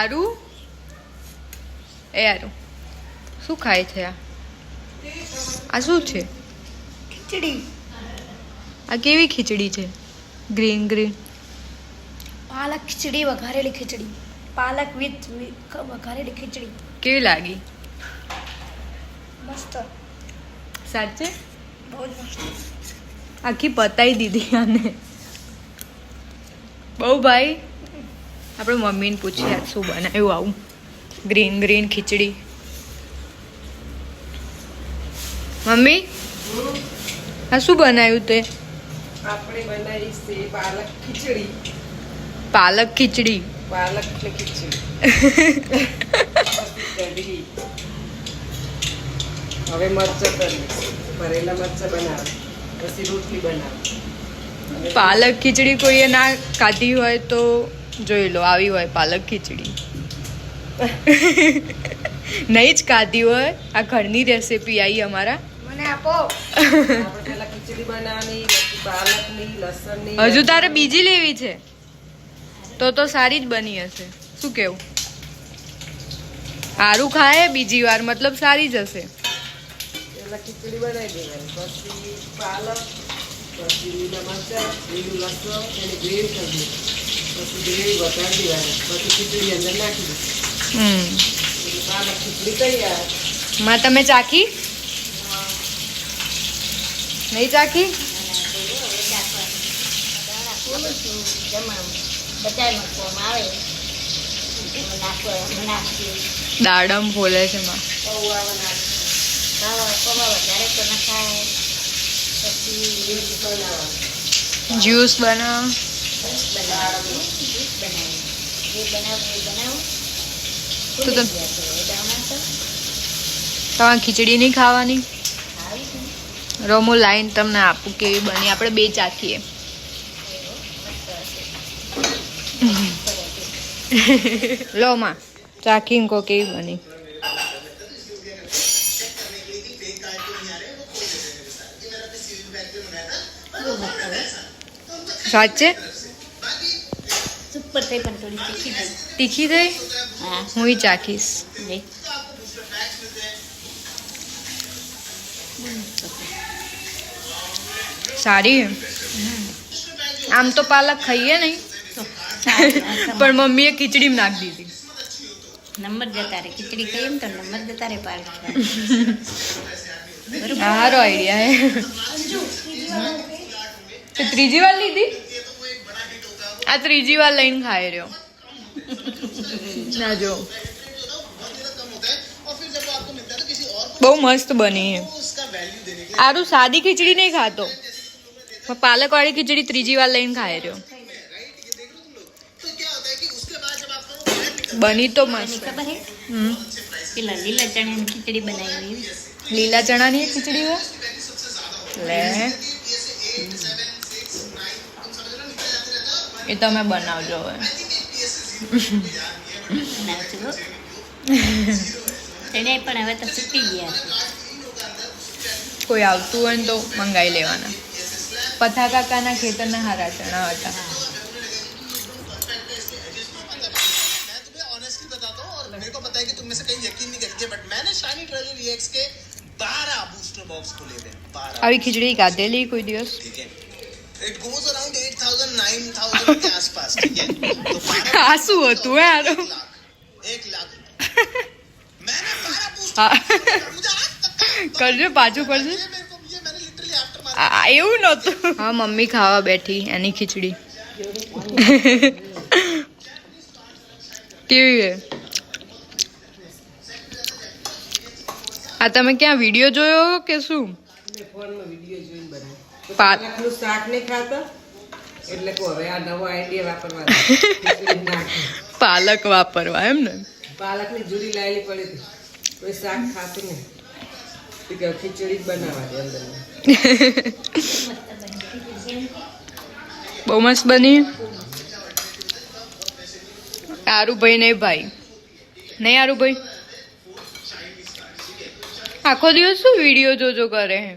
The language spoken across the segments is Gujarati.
આરુ એ આરુ શું ખાય છે આ? આ શું છે? ખીચડી. આ કેવી ખીચડી છે? Green green. પાલક ખીચડી વઘારેલી ખીચડી. પાલક વિથ વઘારેલી ખીચડી. કેવી લાગી? મસ્ત. સાચે? બહુ જ મસ્ત. આખી પતાઈ દીધી આને. બહુ ભાઈ આપણે મમ્મીને પૂછીએ આજ શું બનાવ્યું આવું. ગ્રીન ગ્રીન ખીચડી. મમ્મી આ શું બનાવ્યું તે? આપણે બનાવી છે પાલક ખીચડી. પાલક ખીચડી. પાલક ખીચડી. હવે મરચાં કરીશ ભરેલા મરચાં બનાવે પછી રોટલી બનાવે પાલક ખીચડી કોઈએ ના કાઢી હોય તો જોઈ લો આવી હોય પાલક ખીચડી. નહીં જ ખાધી હોય આ ઘરની રેસીપી આવી અમારા. હજુ તારે બીજી લેવી છે? તો તો સારી જ બની હશે. શું કેવું? સારું ખાય બીજી વાર મતલબ સારી જ હશે. પાલક પછી લીલા મરચાં લીલું લસણ એની ગ્રેવી કરી દેવાની. પછી ગ્રેવી વઘારી દેવાની પછી ખીચડી અંદર નાખી એટલે પાલક ખીચડી તૈયાર. માં તમે ચાખી? નહીં ચાખી? દાડમ ફોલે છે માં. જ્યુસ બનાવ. તો તમ તમારે ખીચડી નહીં ખાવાની? રોમો લાઈન તમને આપું કેવી બની. આપણે બે ચાખીએ. લો માં, ચાખીને કો કેવી બની. સાચે? સુપર થઈ પણ થોડી તીખી થઈ તીખી થઈ હા હું ચાખીશ દેખ સારી આમ તો પાલક ખાઈએ નહીં પણ મમ્મીએ ખીચડીમાં નાખી દીધી નંબર જતા રે ખીચડી ખાઈએ ને તો નંબર જતા રે પાલક સારો આઈડિયા હે તે ત્રીજી વાર લીધી આ ત્રીજી વાર લઈને ખાઈ રહ્યો. ના જો. બહુ મસ્ત બની છે આરું સાદી ખીચડી નહીં ખાતો. પણ પાલકવાળી ખીચડી ત્રીજી વાર લઈને ખાઈ રહ્યો. બની તો મસ્ત. ખબર હે? હમ. પેલા લીલા ચણાની ખીચડી બનાવી એવી લીલા ચણાની ખીચડી હોય લે. એ તમે બનાવજો હવે. એને પણ હવે તો શીખી ગયા કોઈ આવતું હોય ને તો મંગાવી લેવાના. પથા કાકાના ખેતરના હારા ચણા હતા. આવી ખીચડી ખાધેલી કોઈ દિવસ? इट गोज अराउंड 8000 9000 के आसपास ठीक है तो 12 આ શું હતું હે આરો एक लाख एक लाख मैंने 12 बूस्टर હા मुझे आज तक કરજો પાછું કરજો ये मेरे को ये मैंने लिटरली आफ्टर मार આ એવું નહોતું હા મમ્મી ખાવા બેઠી એની ખીચડી કેવી છે આ તમે ક્યાં વિડીયો જોયો કે શું મેં ફોનમાં વિડીયો જોઈને બનાવી પા- પાલકનું શાક નહીં ખાતા? એટલે કહું હવે આ નવો આઈડિયા વાપરવા. પાલક વાપરવા એમ ને? પાલકની જુરી લાયેલી પડી હતી. કોઈ શાક ખાતું નહીં. ખીચડી બનાવવા દે અંદર. બહુ મસ્ત બની. આરુભાઈ ને ભાઈ. નહીં આરુભાઈ? આખો દિવસ શું વીડિયો જોજો કરે હે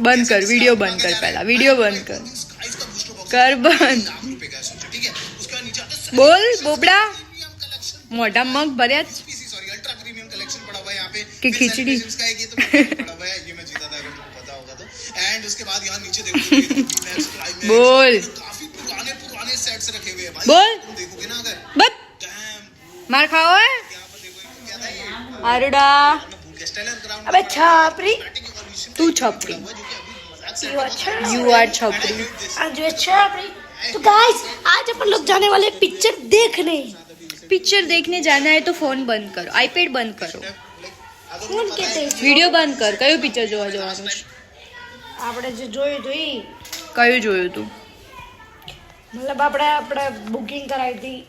बंद कर वीडियो बंद कर पहला वीडियो बंद कर। कर बंद। बोल, बोबड़ा। मोटा मग भरे की खिचड़ी। बोल। बोल। बस मार खाओ है अरे छापरी। तू छापरी। ये देखो V-Max, Climax, बोल। ये काफी पुराने पुराने सेट्स रखे हुए हैं भाई बोल। तुम देखोगे ना अगर બસ डैम માર ખાવો હે यहाँ पर देखो ये क्या था ये આરડા मैं भूल गया स्टेलर ग्राउंड અબે છાપરી एवोल्यूशन તું છપરી हुआ जो कि अभी मजाक से हटके बहुत યુ આર છપરી आज जो अच्छा अपनी तो गाइस आज अपन लोग जाने वाले पिक्चर देखने पिक्चर देखने जाना है तो फोन बंद करो आईपैड बंद करो फोन कहते हैं વિડીયો બંધ કર કયું પિક્ચર જોવા જવાનું છે આપણે જે જોયું હતું ઈ કયું જોયું તું મતલબ આપણે આપણે બુકિંગ કરાવી હતી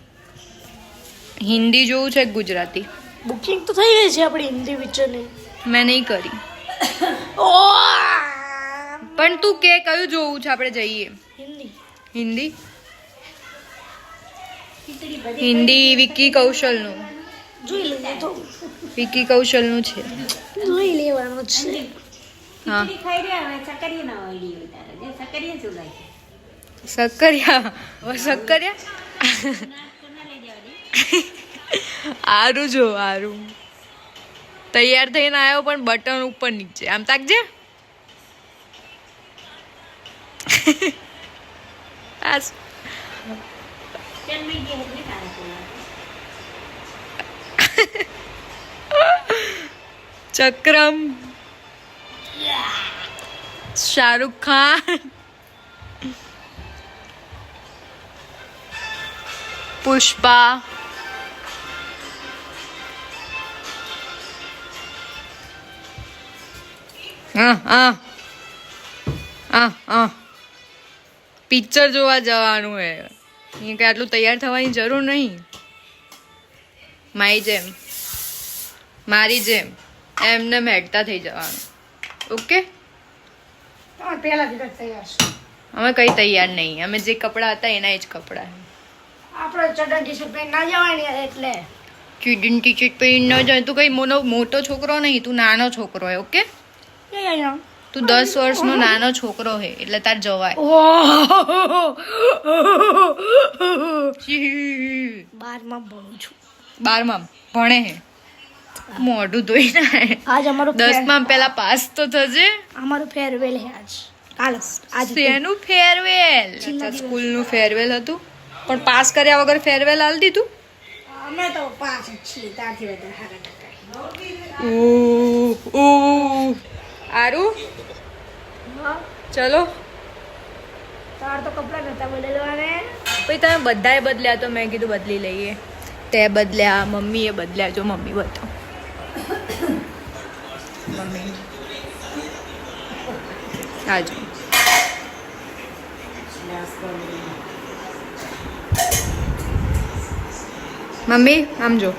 હિન્દી જોવું છે કે ગુજરાતી બુકિંગ તો થઈ ગઈ છે આપણી હિન્દી પિક્ચરની મેં નહીં કરી ઓ પણ તું કે કયું જોવું છે? આપણે જઈએ. હિન્દી. હિન્દી? હિન્દી વિકી કૌશલનું. જોઈ લઈએ તો. વિકી કૌશલનું છે. જોઈ લેવાનું છે. હા. સક્કરિયા સક્કરિયા આરું જો આરું. તૈયાર થઈને આવ્યો પણ બટન ઉપર નીચે. આમ તાકજે. કોલા ચક્રમ. શાહરુખ ખાન. પુષ્પા. હા હા. હા હા. પિક્ચર જોવા જવાનું હે. અહીં કે આટલું તૈયાર થવાની જરૂર નહીં. મારી જેમ. મારી જેમ. એમને હેડતા થઈ જવાનું. ઓકે? અમે કઈ તૈયાર નહીં. અમે જે કપડાં હતા એના જ કપડાં. આપણે ચડન ટી શર્ટ પહેરી ના જવાની એટલે. ચીડીન ટી શર્ટ પહેરી ન જાય તું કઈ મોટો છોકરો નહીં. તું નાનો છોકરો હે ઓકે? તું દસ વર્ષનો નાનો છોકરો હે એટલે તાર જવાય. બારમાં ભણું છું. બારમાં ભણે હે. મોઢું ધોઈ ના આજ અમારો દસમાં પેલા પાસ તો થજે. અમારું ફેરવેલ હે આજ. કાલ આજ શેનું ફેરવેલ. સ્કૂલનું ફેરવેલ હતું. પણ પાસ કર્યા વગર ફેરવેલ આલી દીધું? અમે તો પાસ છીએ ત્યાંથી વધારે ઓ ઓ આરું? હા. ચલો. તાર તો કપડાં નતા બદલવાને. પછી તમે બધાએ બદલ્યા તો મેં કીધું બદલી લઈએ. તે બદલ્યા મમ્મીએ બદલ્યા જો મમ્મી બતાવો. મમ્મી. હાજો મમ્મી આમ જો.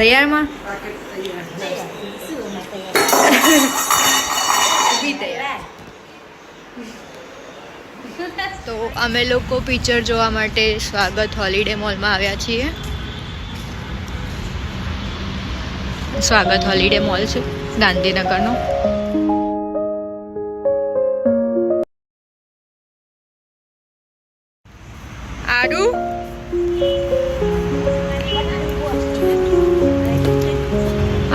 તૈયારમાં તો અમે લોકો પિક્ચર જોવા માટે સ્વાગત હોલિડે મોલમાં આવ્યા છીએ. સ્વાગત હોલિડે મોલ છે, ગાંધીનગરનો. આડુ?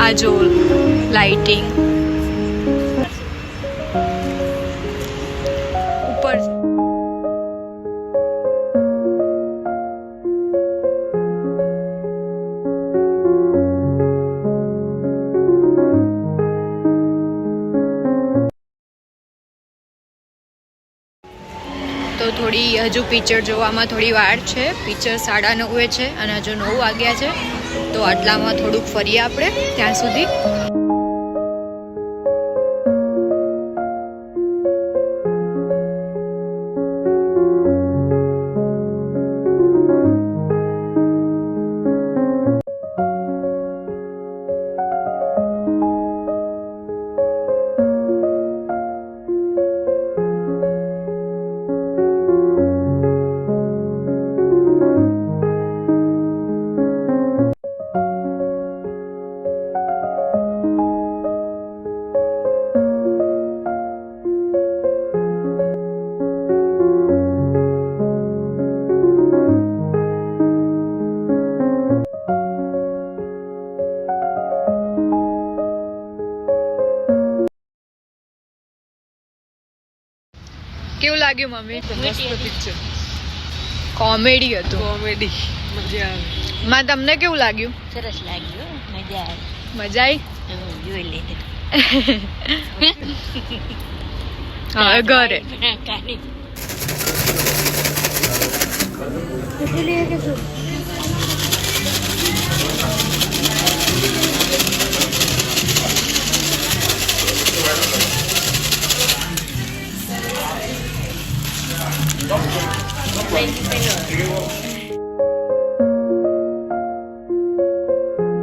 આ જો લાઇટિંગ ઉપર થોડી હજુ પિક્ચર જોવામાં થોડી વાર છે. પિક્ચર સાડા નવે છે અને હજુ નવ વાગ્યા છે. તો આટલામાં થોડુંક ફરીએ આપણે. ત્યાં સુધી કેવું લાગ્યું મમ્મી? મસ્ત પિક્ચર કોમેડી હતું. કોમેડી. મજા આવે. માં તમને કેવું લાગ્યું? સરસ લાગ્યું. મજા આવી. મજા આવી જોઈ લે હા ઘરે. કાઢી